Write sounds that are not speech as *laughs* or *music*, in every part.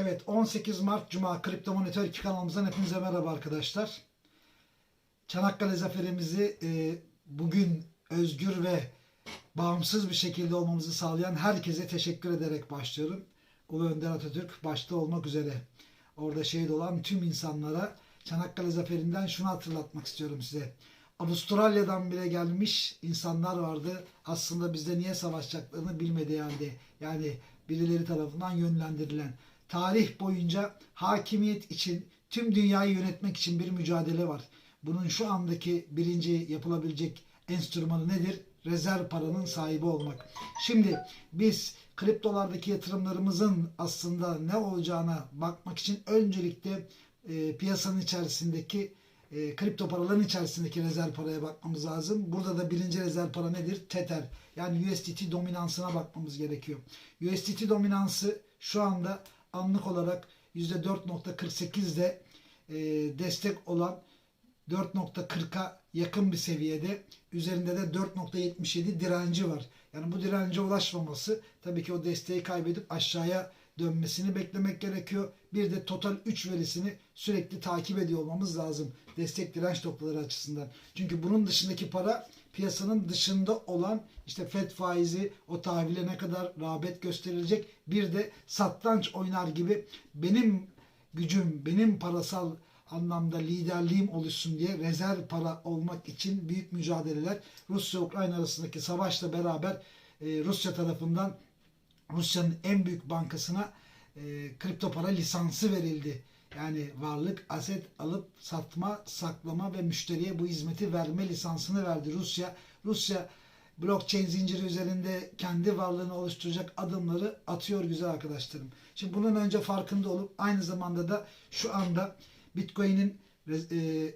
Evet 18 Mart Cuma Kripto Monitör 2 kanalımızdan hepinize merhaba arkadaşlar. Çanakkale zaferimizi e, bugün özgür ve bağımsız bir şekilde olmamızı sağlayan herkese teşekkür ederek başlıyorum. Ulu Önder Atatürk başta olmak üzere orada şehit olan tüm insanlara Çanakkale zaferinden şunu hatırlatmak istiyorum size. Avustralya'dan bile gelmiş insanlar vardı. Aslında bizde niye savaşacaklarını bilmediği halde. Yani birileri tarafından yönlendirilen. Tarih boyunca hakimiyet için, tüm dünyayı yönetmek için bir mücadele var. Bunun şu andaki birinci yapılabilecek enstrümanı nedir? Rezerv paranın sahibi olmak. Şimdi biz kriptolardaki yatırımlarımızın aslında ne olacağına bakmak için öncelikle e, piyasanın içerisindeki e, kripto paraların içerisindeki rezerv paraya bakmamız lazım. Burada da birinci rezerv para nedir? Tether. Yani USDT dominansına bakmamız gerekiyor. USDT dominansı şu anda anlık olarak %4.48'de e, destek olan 4.40'a yakın bir seviyede üzerinde de 4.77 direnci var. Yani bu dirence ulaşmaması tabii ki o desteği kaybedip aşağıya dönmesini beklemek gerekiyor. Bir de total 3 verisini sürekli takip ediyor olmamız lazım. Destek direnç noktaları açısından. Çünkü bunun dışındaki para piyasanın dışında olan işte FED faizi o tahvile ne kadar rağbet gösterilecek. Bir de satranç oynar gibi benim gücüm, benim parasal anlamda liderliğim oluşsun diye rezerv para olmak için büyük mücadeleler Rusya-Ukrayna arasındaki savaşla beraber e, Rusya tarafından Rusya'nın en büyük bankasına e, kripto para lisansı verildi. Yani varlık, aset alıp satma, saklama ve müşteriye bu hizmeti verme lisansını verdi Rusya. Rusya blockchain zinciri üzerinde kendi varlığını oluşturacak adımları atıyor güzel arkadaşlarım. Şimdi bunun önce farkında olup aynı zamanda da şu anda Bitcoin'in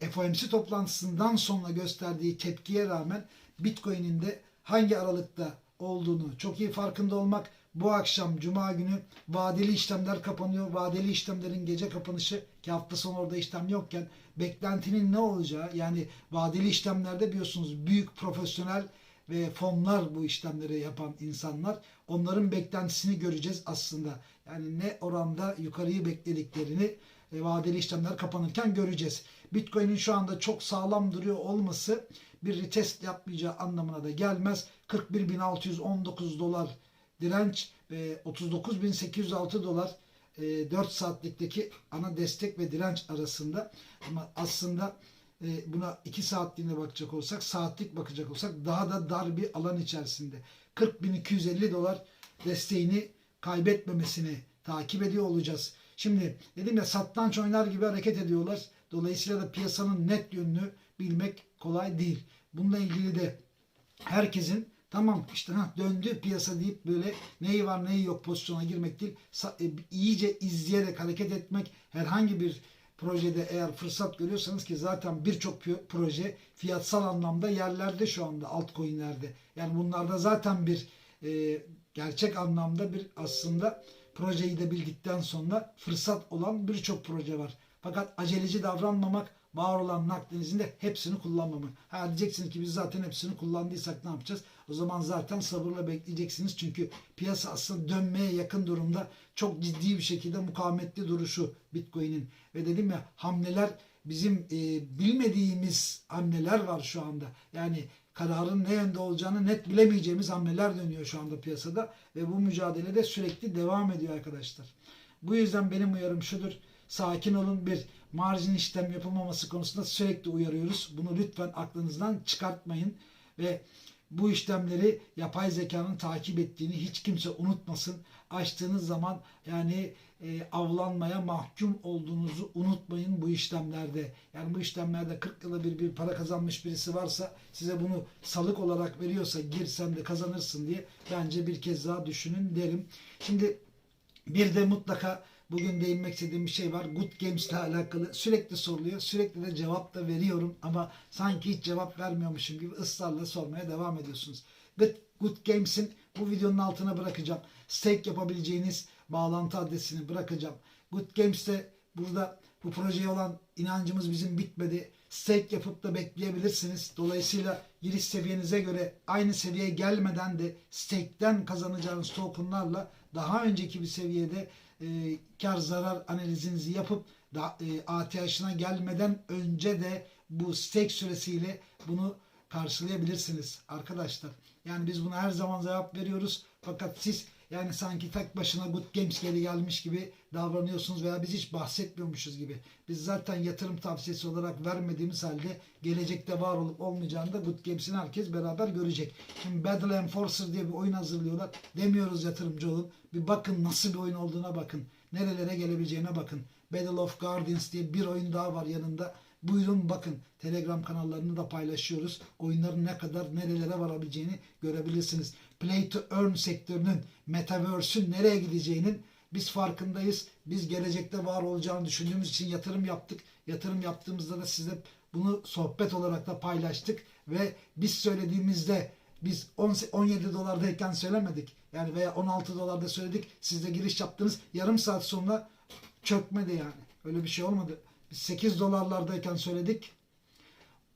e, FOMC toplantısından sonra gösterdiği tepkiye rağmen Bitcoin'in de hangi aralıkta olduğunu çok iyi farkında olmak. Bu akşam Cuma günü vadeli işlemler kapanıyor. Vadeli işlemlerin gece kapanışı ki hafta sonu orada işlem yokken beklentinin ne olacağı yani vadeli işlemlerde biliyorsunuz büyük profesyonel ve fonlar bu işlemleri yapan insanlar onların beklentisini göreceğiz aslında. Yani ne oranda yukarıyı beklediklerini e, vadeli işlemler kapanırken göreceğiz. Bitcoin'in şu anda çok sağlam duruyor olması bir retest yapmayacağı anlamına da gelmez. 41.619 dolar direnç ve 39.806 dolar 4 saatlikteki ana destek ve direnç arasında ama aslında e, buna 2 saatliğine bakacak olsak saatlik bakacak olsak daha da dar bir alan içerisinde 40.250 dolar desteğini kaybetmemesini takip ediyor olacağız. Şimdi dedim ya satranç oynar gibi hareket ediyorlar. Dolayısıyla da piyasanın net yönünü bilmek kolay değil. Bununla ilgili de herkesin tamam işte ha döndü piyasa deyip böyle neyi var neyi yok pozisyona girmek değil. E, iyice izleyerek hareket etmek herhangi bir projede eğer fırsat görüyorsanız ki zaten birçok proje fiyatsal anlamda yerlerde şu anda altcoin'lerde. Yani bunlarda zaten bir e, gerçek anlamda bir aslında projeyi de bildikten sonra fırsat olan birçok proje var. Fakat aceleci davranmamak, var olan nakdinizin de hepsini kullanmamak. Ha diyeceksiniz ki biz zaten hepsini kullandıysak ne yapacağız? O zaman zaten sabırla bekleyeceksiniz. Çünkü piyasa aslında dönmeye yakın durumda çok ciddi bir şekilde mukavemetli duruşu Bitcoin'in. Ve dedim ya hamleler bizim e, bilmediğimiz hamleler var şu anda. Yani kararın ne yönde olacağını net bilemeyeceğimiz hamleler dönüyor şu anda piyasada ve bu mücadele de sürekli devam ediyor arkadaşlar. Bu yüzden benim uyarım şudur. Sakin olun bir marjin işlem yapılmaması konusunda sürekli uyarıyoruz. Bunu lütfen aklınızdan çıkartmayın ve bu işlemleri yapay zekanın takip ettiğini hiç kimse unutmasın. Açtığınız zaman yani e, avlanmaya mahkum olduğunuzu unutmayın bu işlemlerde. Yani bu işlemlerde 40 yılda bir bir para kazanmış birisi varsa size bunu salık olarak veriyorsa gir sen de kazanırsın diye bence bir kez daha düşünün derim. Şimdi bir de mutlaka bugün değinmek istediğim bir şey var. Good Games ile alakalı sürekli soruluyor. Sürekli de cevap da veriyorum ama sanki hiç cevap vermiyormuşum gibi ısrarla sormaya devam ediyorsunuz. Good, Good Games'in bu videonun altına bırakacağım. Stake yapabileceğiniz bağlantı adresini bırakacağım. Good Games'te burada bu projeye olan inancımız bizim bitmedi. Stake yapıp da bekleyebilirsiniz. Dolayısıyla giriş seviyenize göre aynı seviyeye gelmeden de stake'ten kazanacağınız tokenlarla daha önceki bir seviyede e, kar zarar analizinizi yapıp da, e, ATH'ına gelmeden önce de bu stake süresiyle bunu karşılayabilirsiniz arkadaşlar. Yani biz buna her zaman cevap veriyoruz. Fakat siz yani sanki tek başına Good Games geri gelmiş gibi davranıyorsunuz veya biz hiç bahsetmiyormuşuz gibi. Biz zaten yatırım tavsiyesi olarak vermediğimiz halde gelecekte var olup olmayacağını da Good Games'in herkes beraber görecek. Şimdi Battle Enforcer diye bir oyun hazırlıyorlar. Demiyoruz yatırımcı olun. Bir bakın nasıl bir oyun olduğuna bakın. Nerelere gelebileceğine bakın. Battle of Guardians diye bir oyun daha var yanında. Buyurun bakın Telegram kanallarını da paylaşıyoruz. Oyunların ne kadar nerelere varabileceğini görebilirsiniz. Play to earn sektörünün, Metaverse'ün nereye gideceğinin biz farkındayız. Biz gelecekte var olacağını düşündüğümüz için yatırım yaptık. Yatırım yaptığımızda da size bunu sohbet olarak da paylaştık ve biz söylediğimizde biz 10 17 dolardayken söylemedik. Yani veya 16 dolarda söyledik. Siz de giriş yaptınız. Yarım saat sonra çökmedi yani. Öyle bir şey olmadı. Biz 8 dolarlardayken söyledik.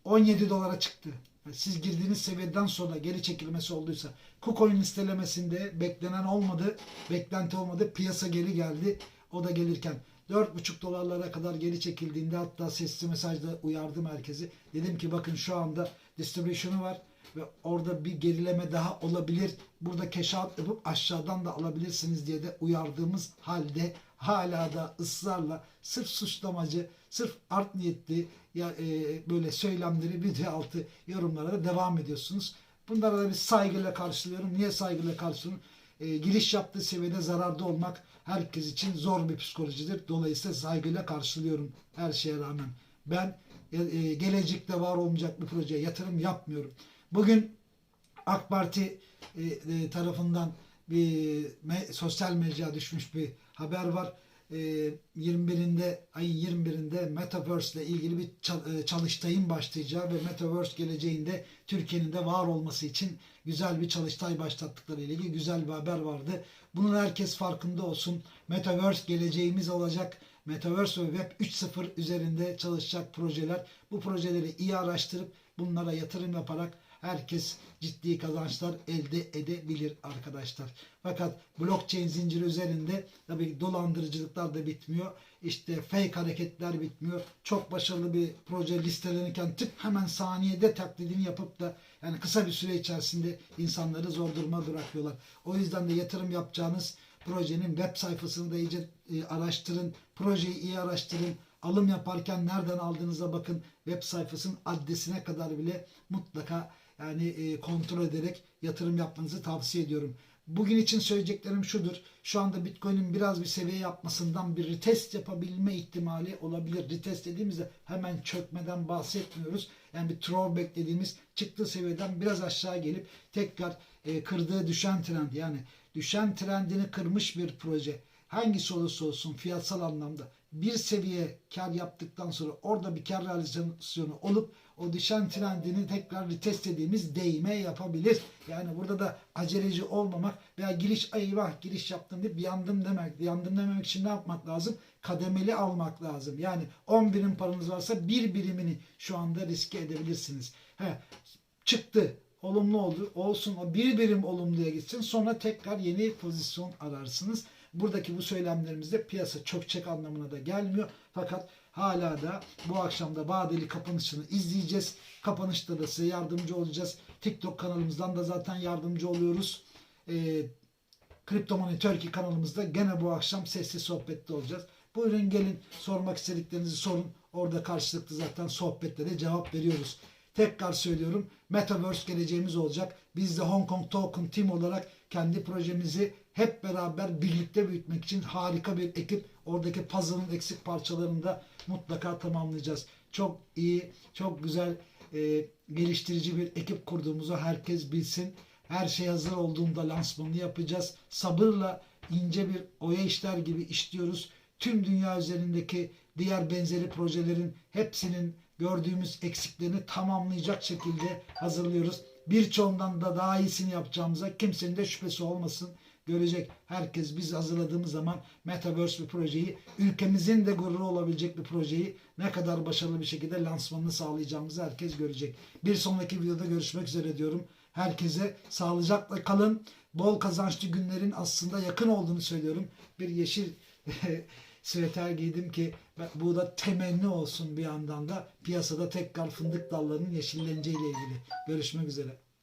17 dolara çıktı. Siz girdiğiniz seviyeden sonra geri çekilmesi olduysa KuCoin listelemesinde beklenen olmadı. Beklenti olmadı. Piyasa geri geldi. O da gelirken 4,5 dolarlara kadar geri çekildiğinde hatta sesli mesajda uyardım herkesi. Dedim ki bakın şu anda distribution'u var ve orada bir gerileme daha olabilir. Burada out yapıp aşağıdan da alabilirsiniz diye de uyardığımız halde hala da ısrarla sırf suçlamacı, sırf art niyetli ya e, böyle söylemleri video altı yorumlara da devam ediyorsunuz. Bunlara da bir saygıyla karşılıyorum. Niye saygıyla karşılıyorum? E, giriş yaptığı seviyede zararda olmak herkes için zor bir psikolojidir. Dolayısıyla saygıyla karşılıyorum her şeye rağmen. Ben e, e, gelecekte var olmayacak bir projeye yatırım yapmıyorum. Bugün AK Parti e, e, tarafından bir me- sosyal mecra düşmüş bir haber var. E, 21'inde ayın 21'inde Metaverse ile ilgili bir e, çalıştayın başlayacağı ve Metaverse geleceğinde Türkiye'nin de var olması için güzel bir çalıştay başlattıkları ile ilgili güzel bir haber vardı. Bunun herkes farkında olsun. Metaverse geleceğimiz olacak. Metaverse ve Web 3.0 üzerinde çalışacak projeler. Bu projeleri iyi araştırıp bunlara yatırım yaparak herkes ciddi kazançlar elde edebilir arkadaşlar. Fakat blockchain zinciri üzerinde tabii dolandırıcılıklar da bitmiyor. İşte fake hareketler bitmiyor. Çok başarılı bir proje listelenirken tık hemen saniyede taklidini yapıp da yani kısa bir süre içerisinde insanları zor duruma bırakıyorlar. O yüzden de yatırım yapacağınız projenin web sayfasını da iyice e, araştırın. Projeyi iyi araştırın. Alım yaparken nereden aldığınıza bakın. Web sayfasının adresine kadar bile mutlaka yani e, kontrol ederek yatırım yapmanızı tavsiye ediyorum. Bugün için söyleyeceklerim şudur. Şu anda Bitcoin'in biraz bir seviye yapmasından bir retest yapabilme ihtimali olabilir. Retest dediğimizde hemen çökmeden bahsetmiyoruz. Yani bir throwback dediğimiz çıktığı seviyeden biraz aşağı gelip tekrar e, kırdığı düşen trend yani düşen trendini kırmış bir proje. Hangisi olursa olsun fiyatsal anlamda bir seviye kar yaptıktan sonra orada bir kar realizasyonu olup o düşen trendini tekrar retest dediğimiz değme yapabilir. Yani burada da aceleci olmamak veya giriş eyvah giriş yaptım deyip yandım demek. Yandım dememek için ne yapmak lazım? Kademeli almak lazım. Yani 10 birim paranız varsa bir birimini şu anda riske edebilirsiniz. He, çıktı olumlu oldu. Olsun o bir birim olumluya gitsin. Sonra tekrar yeni pozisyon ararsınız. Buradaki bu söylemlerimizde piyasa çökecek anlamına da gelmiyor. Fakat hala da bu akşam da vadeli kapanışını izleyeceğiz. Kapanışta da size yardımcı olacağız. TikTok kanalımızdan da zaten yardımcı oluyoruz. Ee, Kripto Money Turkey kanalımızda gene bu akşam sesli sohbette olacağız. Buyurun gelin sormak istediklerinizi sorun. Orada karşılıklı zaten sohbetlere cevap veriyoruz. Tekrar söylüyorum Metaverse geleceğimiz olacak. Biz de Hong Kong Token Team olarak kendi projemizi hep beraber birlikte büyütmek için harika bir ekip. Oradaki puzzle'ın eksik parçalarını da mutlaka tamamlayacağız. Çok iyi, çok güzel e, geliştirici bir ekip kurduğumuzu herkes bilsin. Her şey hazır olduğunda lansmanını yapacağız. Sabırla ince bir oya işler gibi işliyoruz. Tüm dünya üzerindeki diğer benzeri projelerin hepsinin gördüğümüz eksiklerini tamamlayacak şekilde hazırlıyoruz. Birçoğundan da daha iyisini yapacağımıza kimsenin de şüphesi olmasın. Görecek herkes biz hazırladığımız zaman Metaverse bir projeyi ülkemizin de gururu olabilecek bir projeyi ne kadar başarılı bir şekilde lansmanını sağlayacağımızı herkes görecek. Bir sonraki videoda görüşmek üzere diyorum. Herkese sağlıcakla kalın. Bol kazançlı günlerin aslında yakın olduğunu söylüyorum. Bir yeşil *laughs* süveter giydim ki bu da temenni olsun bir yandan da piyasada tekrar fındık dallarının yeşilleneceğiyle ilgili. Görüşmek üzere.